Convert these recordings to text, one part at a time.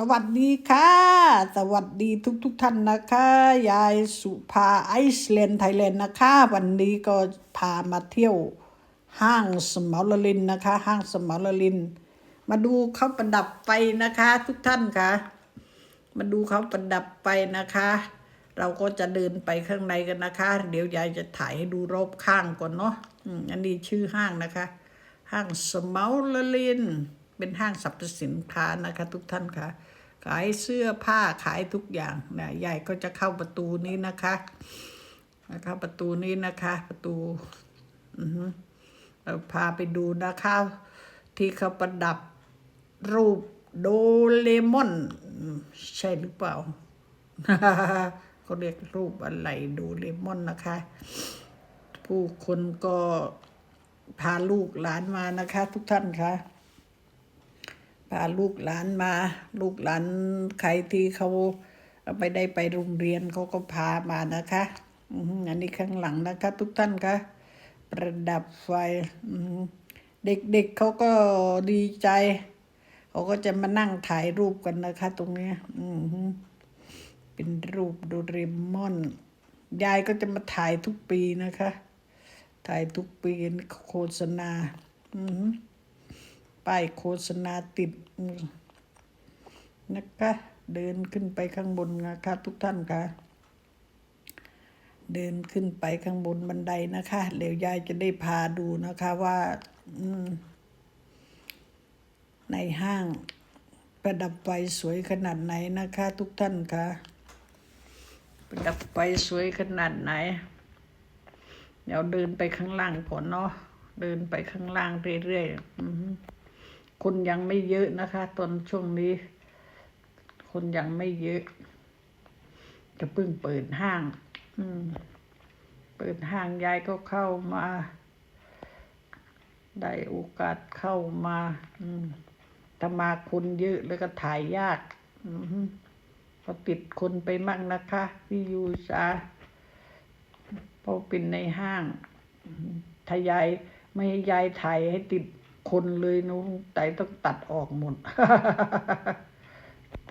สวัสดีค่ะ สวัสดีทุกทุกท่านนะคะ ยายสุภาไอซ์แลนด์ไทยแลนด์นะคะ วันนี้ก็พามาเที่ยวห้างสมอลลินนะคะ ห้างสมอลลิน มาดูเขาประดับไฟนะคะ ทุกท่านค่ะ มาดูเขาประดับไฟนะคะ เราก็จะเดินไปข้างในกันนะคะ เดี๋ยวยายจะถ่ายให้ดูรอบข้างก่อนเนาะอันนี้ชื่อห้างนะคะ ห้างสมอลลิน เป็นห้างสรรพสินค้านะคะทุกท่านค่ะขายเสื้อผ้าขายทุกอย่างนะยายก็จะเข้าประตูนี้นะคะเข้าประตูนี้นะคะประตูอพาไปดูนะคะที่เขาประดับรูปโดเรมอน ใช่หรือเปล่าเขาเรียกรูปอะไรโดเรมอนนะคะ ผู้คนก็พาลูกหลานมานะคะ ทุกท่านคะ พาลูกหลานมา ลูกหลานใครที่เขาไม่ได้ไปโรงเรียนเขาก็พามานะคะอันนี้ข้างหลังนะคะ ทุกท่านคะประดับไฟเด็กๆเเขาก็ดีใจเขาก็จะมานั่งถ่ายรูปกันนะคะ ตรงนี้เป็นรูปโดเรมอน ยายก็จะมาถ่ายทุกปีนะคะ ถ่ายทุกปีโฆษณา อือ ป้ายโฆษณาติดนะคะ เดินขึ้นไปข้างบนนะคะทุกท่านค่ะ เดินขึ้นไปข้างบนบันไดนะคะเดี๋ยวยายจะได้พาดูนะคะว่าในห้างประดับไฟสวยขนาดไหนนะคะ ทุกท่านคะประดับไฟสวยขนาดไหน เดี๋ยวเดินไปข้างล่างก่อนเนาะเดินไปข้างล่างเรื่อยๆ คนยังไม่เยอะนะคะ ตอนช่วงนี้ คนยังไม่เยอะ จะเพิ่งเปิดห้าง อืม เปิดห้างยายก็เข้ามา ได้โอกาสเข้ามา อืมตมาคนเยอะแล้วก็ถ่ายยาก อือหือติดคนไปมั่งนะคะพี่ยูจาเพราะเป็นในห้างถ้ายายไม่ให้ยายถ่ายให้ติด คนเลยนุแต่ต้องตัดออกหมด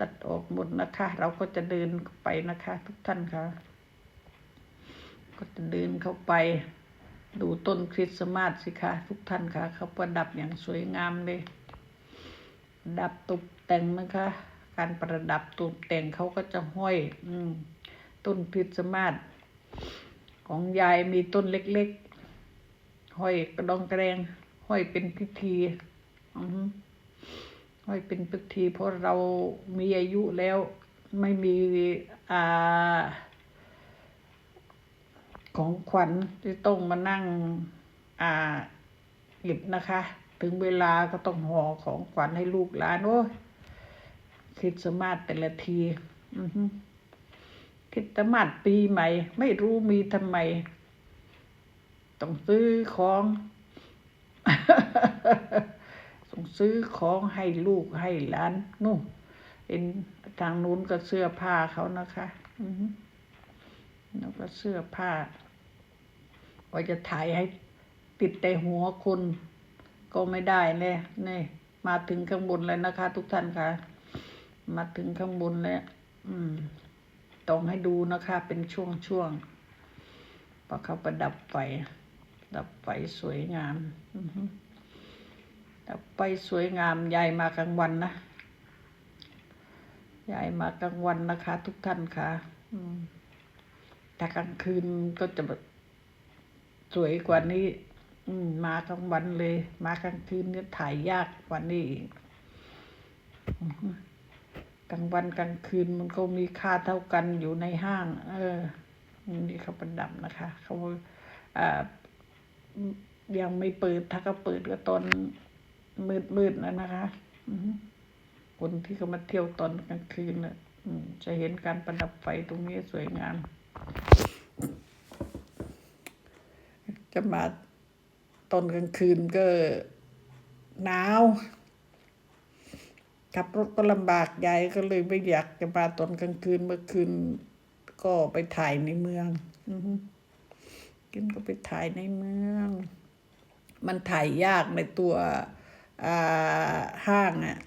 ตัดออกหมดนะคะ เราก็จะเดินไปนะคะ ทุกท่านค่ะ ก็จะเดินเข้าไป ดูต้นคริสต์มาสสิคะทุกท่านค่ะเขาประดับอย่างสวยงามเลย ดับตกแต่งนะคะ การประดับตกแต่งเขาก็จะห้อย อืมต้นคริสต์มาสของยายมีต้นเล็กๆ ห้อยกระดองกระแดง ห้อยเป็นพิธีอือฮึห้อยเป็นพิธี เพราะเรามีอายุแล้วไม่มีอ่าของขวัญที่ต้องมานั่งอ่าหยิบนะคะ ถึงเวลาก็ต้องห่อของขวัญให้ลูกหลานโอ้ยคริดสต์มาสแต่ละทีอือฮึคริดสต์มาสปีใหม่ ไม่รู้มีทำไม ต้องซื้อของ ต้องซื้อของให้ลูกให้หลานนู่นเป็นทางนู้นก็เสื้อผ้าเขานะคะแล้วก็เสื้อผ้าว่าจะถ่ายให้ติดแต่หัวคน ก็ไม่ได้เนี่ยนี่มาถึงข้างบนเลยนะคะ ทุกท่านค่ะ มาถึงข้างบนแล้วอืมต้องให้ดูนะคะ เป็นช่วงช่วงๆพอเขาประดับไฟ ดับไฟสวยงามอือฮึดับไฟสวยงามยายมากลางวันนะยายมากลางวันนะคะ ทุกท่านค่ะแต่กลางคืนก็จะแบบสวยกว่านี้ อืมมากลางวันเลย มากลางคืนเนี่ยถ่ายยากกว่านี้อีกกลางวันกลางคืนมันก็มีค่าเท่ากันอยู่ในห้าง เออ นี่เขาประดับนะคะ เขาอ่า ยังไม่เปิด ถ้าเขาเปิดก็ตอนมืดมืดนะนะคะคนที่เขามาเที่ยวตอนกลางคืนน่ะจะเห็นการประดับไฟตรงนี้สวยงาม จะมาตอนกลางคืนก็หนาวขับรถก็ลำบากยายก็เลยไม่อยากจะมาตอนกลางคืนเมื่อคืนก็ไปถ่ายในเมือง อือ กินก็ไปถ่ายในเมือง มันถ่ายยากในตัวห้างอะ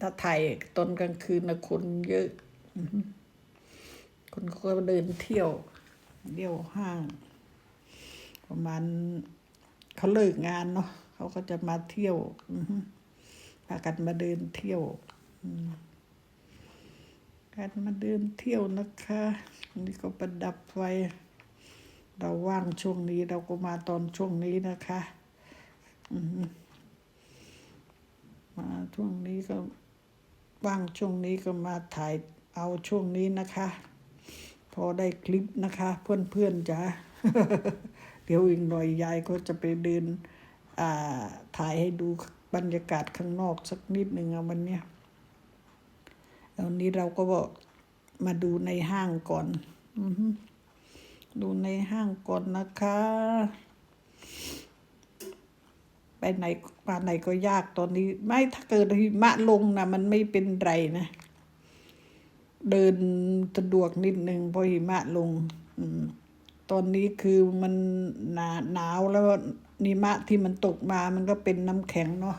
ถ้าถ่ายตอนกลางคืนนะคนเยอะ คนเขาก็เดินเที่ยวเที่ยวห้าง ประมาณเขาเลิกงานเนาะเขาก็จะมาเที่ยวพากันมาเดินเที่ยวกันมาเดินเที่ยวนะคะ นี่ก็ประดับไฟ เราว่างช่วงนี้เราก็มาตอนช่วงนี้นะคะมาช่วงนี้ก็ว่างช่วงนี้ก็มาถ่ายเอาช่วงนี้นะคะ พอได้คลิปนะคะ เพื่อนๆจ้ะเดี๋ยวอีกหน่อยยายก็จะไปเดินอ่าถ่ายให้ดูบรรยากาศข้างนอกสักนิดหนึ่งอะวันเนี้ยแล้วนนี้เราก็บอกมาดูในห้างก่อน อือ ดูในห้างก่อนนะคะ ไปไหนมาไหนก็ยากตอนนี้ ไม่ถ้าเกิดหิมะลงนะมันไม่เป็นไรนะ เดินสะดวกนิดนึงเพราะหิมะลงตอนนี้คือมันหนาหนาวแล้วนิมะที่มันตกมามันก็เป็นน้ำแข็งเนาะ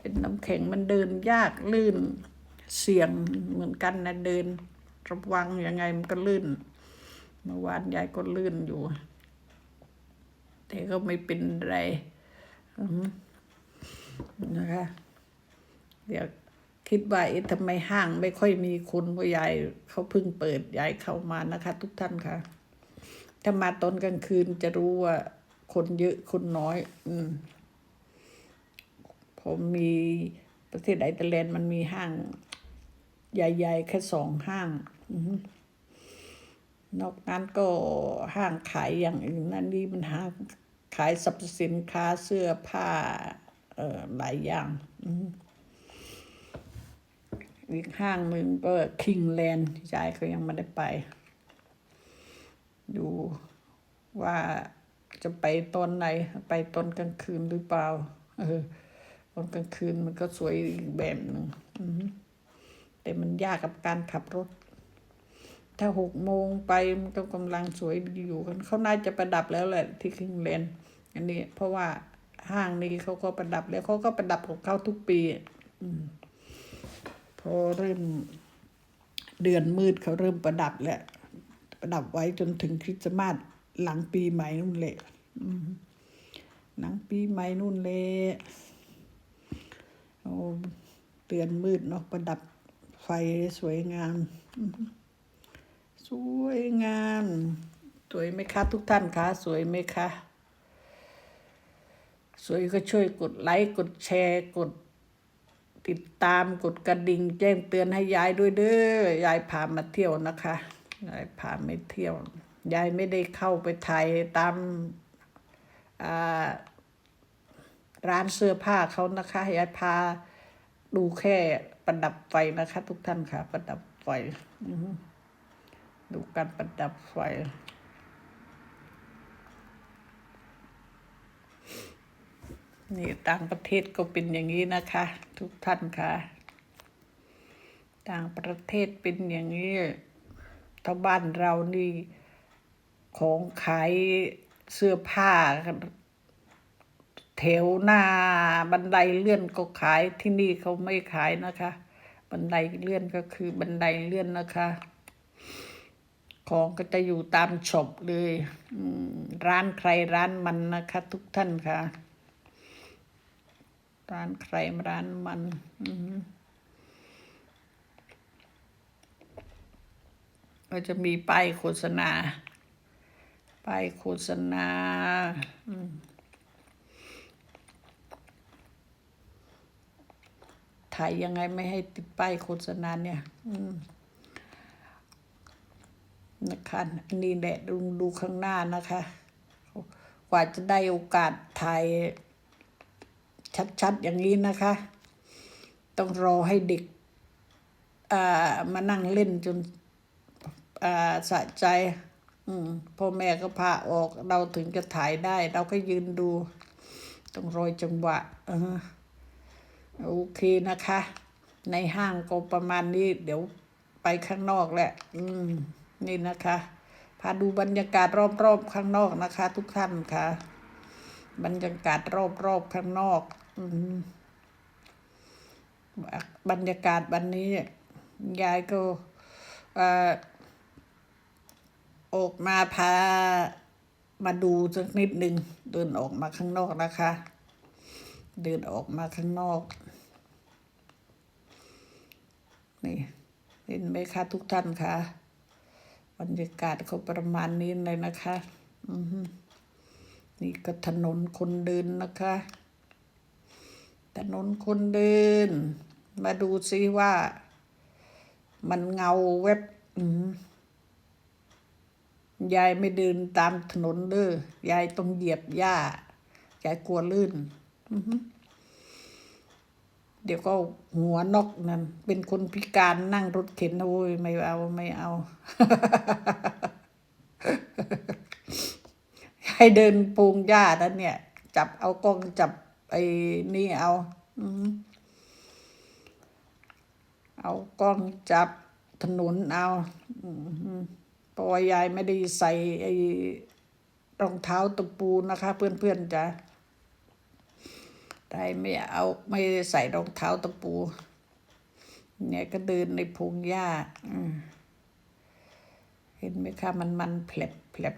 เป็นน้ำแข็งมันเดินยากลื่นเสี่ยงเหมือนกันนะเดินระวังยังไงมันก็ลื่น เมื่อวานยายก็ลื่นอยู่ แต่ก็ไม่เป็นไรนะคะ เดี๋ยวคิดว่าเอ๊ะทำไมห้างไม่ค่อยมีคนเพราะยายเขาเพิ่งเปิดยายเข้ามานะคะ ทุกท่านค่ะ ถ้ามาตอนกลางคืนจะรู้ว่าคนเยอะคนน้อย อืม ผมมีประเทศไอร์แลนด์มันมีห้าง ใหญ่ๆแค่สองห้าง อื นอกนั้นก็ห้างขายอย่างอื่นนั่นนี่มันห้างขายสรรพสินค้าเสื้อผ้า เอ่อหลายอย่างอืมอีกห้างหนึ่งก็คิงแลนด์ยายเขายังไม่ได้ไป ดูว่าจะไปตอนไหน ไปตอนกลางคืนหรือเปล่า เออตอนกลางคืนมันก็สวยอีกแบบหนึ่งแต่มันยากกับการขับรถ ถ้าหกโมงไปมันก็กำลังสวยอยู่กันเขาน่าจะประดับแล้วแหละที่คิงแลนด์อันนี้ เพราะว่าห้างนี้เขาก็ประดับแล้วเขาก็ประดับของเขาทุกปีอืมพอเริ่มเดือนมืดเขาเริ่มประดับแล้วประดับไว้จนถึงคริสต์มาสหลังปีใหม่นู่นแหละหลังปีใหม่นู่นแหละเดือนมืดเนาะประดับไฟสวยงาม วยงาม สวยไหมคะ ทุกท่านคะสวยไหมคะสวยก็ช่วยกดไลค์กดแชร์กดติดตามกดกระดิ่งแจ้งเตือนให้ยายด้วยเด้อยายพามาเที่ยวนะคะยายพาไม่เที่ยวยายไม่ได้เข้าไปถ่ายตามร้านเสื้อผ้าเขานะคะยายพาดูแค่ประดับไฟนะคะ ทุกท่านค่ะ ประดับไฟ ดูการประดับไฟ นี่ต่างประเทศก็เป็นอย่างนี้นะคะ ทุกท่านค่ะ ต่างประเทศเป็นอย่างนี้ถ้าบ้านเรานี่ของขายเสื้อผ้าแถวหน้าบันไดเลื่อนก็ขายที่นี่เขาไม่ขายนะคะ บันไดเลื่อนก็คือบันไดเลื่อนนะคะ ของก็จะอยู่ตามช็อปเลยร้านใครร้านมันนะคะ ทุกท่านค่ะ ร้านใครร้านมันอก็จะมีป้ายโฆษณา ป้ายโฆษณาถ่ายยังไงไม่ให้ติดป้ายโฆษณาเนี่ย อืม นะคะอันนี้แหละดูดูข้างหน้านะคะ กว่าจะได้โอกาสถ่ายชัดๆอย่างนี้นะคะ ต้องรอให้เด็กอ่ามานั่งเล่นจนอ่าสะใจอืมพ่อแม่ก็พาออก เราถึงจะถ่ายได้ เราก็ยืนดู ต้องรอยจังหวะโอเคนะคะ ในห้างก็ประมาณนี้ เดี๋ยวไปข้างนอกแหละ อืม นี่นะคะ พาดูบรรยากาศรอบๆข้างนอกนะคะ ทุกท่านค่ะ บรรยากาศรอบๆข้างนอกอบรรยากาศวันนี้ยายก็ออออกมาพามาดูสักนิดหนึ่งเดินออกมาข้างนอกนะคะ เดินออกมาข้างนอก นี่เห็นไหมคะทุกท่านคะ บรรยากาศเขาประมาณนี้เลยนะคะอือฮึนี่ก็ถนนคนเดินนะคะ ถนนคนเดิน มาดูซิว่า มันเงาเว็บยายไม่เดินตามถนนเด้อยายต้องเหยียบหญ้ายายกลัวลื่น อือ เดี๋ยวก็หัวนอกนั่นเป็นคนพิการนั่งรถเข็นโอ้ยไม่เอาไม่เอา ให้เดินปูงหญ้าแล้วเนี่ย จับเอากล้องจับไอ้นี่เอาเอากล้องจับถนนเอาอืมเพราะว่ายายไม่ได้ใส่ไอ้รองเท้าตะปูนะคะ เพื่อนๆจ้ะ ได้ไม่เอาไม่ใส่รองเท้าตะปู เนี่ยก็เดินในพงหญ้าเห็นไหมคะมันมันแผลบแผลบ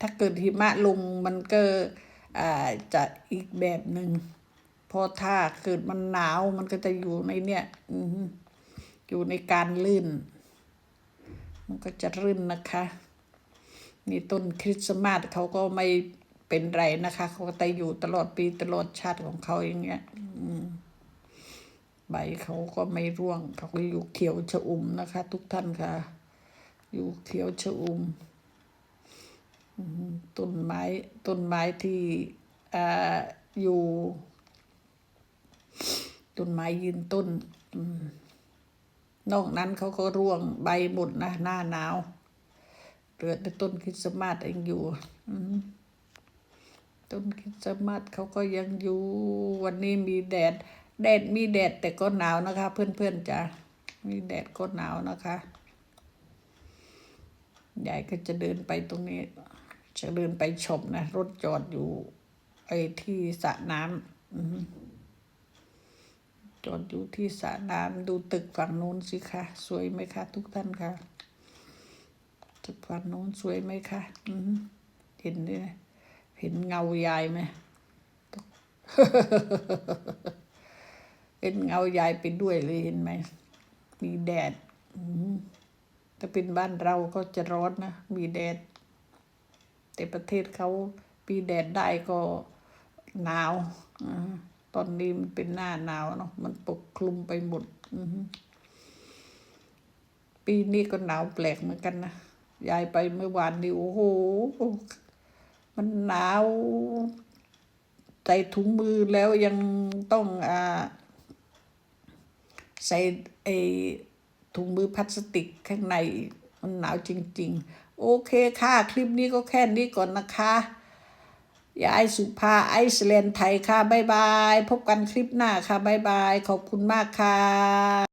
ถ้าเกิดหิมะลงมันก็อ่าจะอีกแบบหนึ่งพราะถ้าเกิดมันหนาวมันก็จะอยู่ในเนี่ยออฮึอยู่ในการลื่น มันก็จะรื่นนะคะ นี่ต้นคริสต์มาสเขาก็ไม่ เป็นไรนะคะ เขาก็จะอยู่ตลอดปีตลอดชาติของเขาอย่างเงี้ยใบเขาก็ไม่ร่วง เขาก็อยู่เขียวชะอุ่มนะคะ ทุกท่านค่ะ อยู่เขียวชะอุ่มต้นไม้ต้นไม้ที่อ่าอยู่ต้นไม้ยืนต้นอืมนอกนั้นเขาก็ร่วงใบหมดนะหน้าหนาวเหลือแต่ต้นคริสต์มาสเองอยู่ อืม ต้นคริสต์มาสเขาก็ยังอยู่วันนี้มีแดด แดดมีแดดแต่ก็หนาวนะคะ เพื่อนๆจ้ะมีแดดก็หนาวนะคะยายก็จะเดินไปตรงนี้ จะเดินไปชมนะ รถจอดอยู่ ไอ้ที่สระน้ำจอดอยู่ที่สระน้ำดูตึกฝั่งโน้นสิคะสวยไหมคะ ทุกท่านคะตึกฝั่งโน้นสวยไหมคะเห็นด้วย เห็นเงายายไหมเห็นเงายายไปด้วยเลยเห็นไหม มีแดดถ้าเป็นบ้านเราก็จะร้อนนะ มีแดด แต่ประเทศเขาปีแดดได้ก็หนาวอตอนนี้มันเป็นหน้าหนาวเนาะ มันปกคลุมไปหมดปีนี้ก็หนาวแปลกเหมือนกันนะ ยายไปเมื่อวานนี้โอ้โห มันหนาวใส่ถุงมือแล้วยังต้องอ่าใส่ไอถุงมือพลาสติกข้างในมันหนาวจริง ๆ โอเคค่ะ คลิปนี้ก็แค่นี้ก่อนนะคะยายสุภาไอซ์แลนด์ไทยค่ะ บ๊ายบาย พบกันคลิปหน้าค่ะ บ๊ายบาย ขอบคุณมากค่ะ